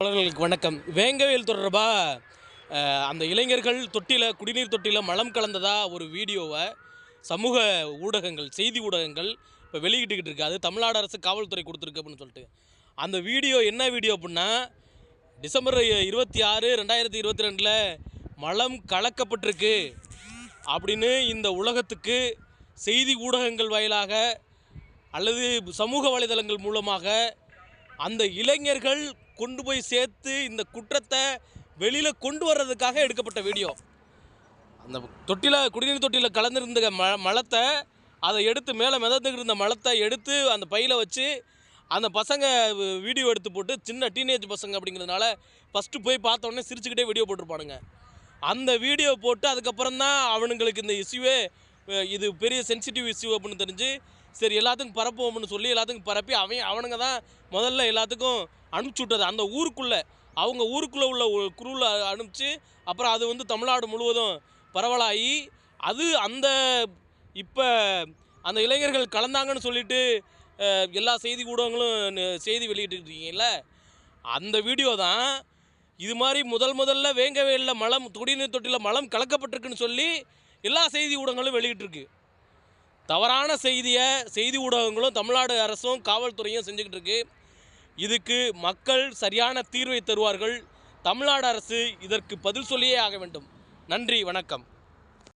தோழர்களுக்கு வணக்கம். வேங்கவேல் தொடர்பாக அந்த இளைஞர்கள் தொட்டியில் குடிநீர் தொட்டியில் மலம் கலந்ததா ஒரு வீடியோவை சமூக ஊடகங்கள் செய்தி ஊடகங்கள் இப்போ வெளியிட்டுக்கிட்டு இருக்குது அது தமிழ்நாடு அரசு காவல்துறை கொடுத்துருக்கு அப்படின்னு சொல்லிட்டு. அந்த வீடியோ என்ன வீடியோ அப்படின்னா டிசம்பர் இருபத்தி ஆறு ரெண்டாயிரத்தி இருபத்தி ரெண்டில் மலம் கலக்கப்பட்டிருக்கு அப்படின்னு இந்த உலகத்துக்கு செய்தி ஊடகங்கள் வாயிலாக அல்லது சமூக வலைதளங்கள் மூலமாக அந்த இளைஞர்கள் கொண்டு போய் சேர்த்து இந்த குற்றத்தை வெளியில் கொண்டு வர்றதுக்காக எடுக்கப்பட்ட வீடியோ. அந்த தொட்டியில் குடிநீர் தொட்டியில் கலந்துருந்த ம மலத்தை அதை எடுத்து மேலே மிதந்துக்கிட்டு இருந்த மலத்தை எடுத்து அந்த பையில் வச்சு அந்த பசங்க வீடியோ எடுத்து போட்டு சின்ன டீனேஜ் பசங்க அப்படிங்கிறதுனால ஃபஸ்ட்டு போய் பார்த்தோன்னே சிரிச்சுக்கிட்டே வீடியோ போட்டிருப்பானுங்க. அந்த வீடியோ போட்டு அதுக்கப்புறம் தான் அவனுங்களுக்கு இந்த இஷ்யூவே இது பெரிய சென்சிட்டிவ் இஷ்யூ அப்படின்னு தெரிஞ்சு சரி எல்லாத்துக்கும் பரப்புவோம்னு சொல்லி எல்லாத்துக்கும் பரப்பி அவன் அவனுங்க தான் முதல்ல எல்லாத்துக்கும் அனுப்பிச்சி விட்டது. அந்த ஊருக்குள்ளே அவங்க ஊருக்குள்ளே உள்ள குரூவில் அனுப்பிச்சு அப்புறம் அது வந்து தமிழ்நாடு முழுவதும் பரவலாகி அது அந்த இப்போ அந்த இளைஞர்கள் கலந்தாங்கன்னு சொல்லிட்டு எல்லா செய்தி ஊடகங்களும் செய்தி வெளியிட்டுருக்கீங்கல்ல அந்த வீடியோ தான் இது மாதிரி முதல் முதல்ல வேங்கவேலில் மலம் குடிநீர் தொட்டியில் மலம் கலக்கப்பட்டிருக்குன்னு சொல்லி எல்லா செய்தி ஊடகங்களும் வெளியிட்டிருக்கு. தவறான செய்தியை செய்தி ஊடகங்களும் தமிழ்நாடு அரசும் காவல்துறையும் செஞ்சுக்கிட்டு இருக்கு இதுக்கு மக்கள் சரியான தீர்வை தருவார்கள். தமிழ்நாடு அரசு இதற்கு பதில் சொல்லியே ஆக வேண்டும். நன்றி வணக்கம்.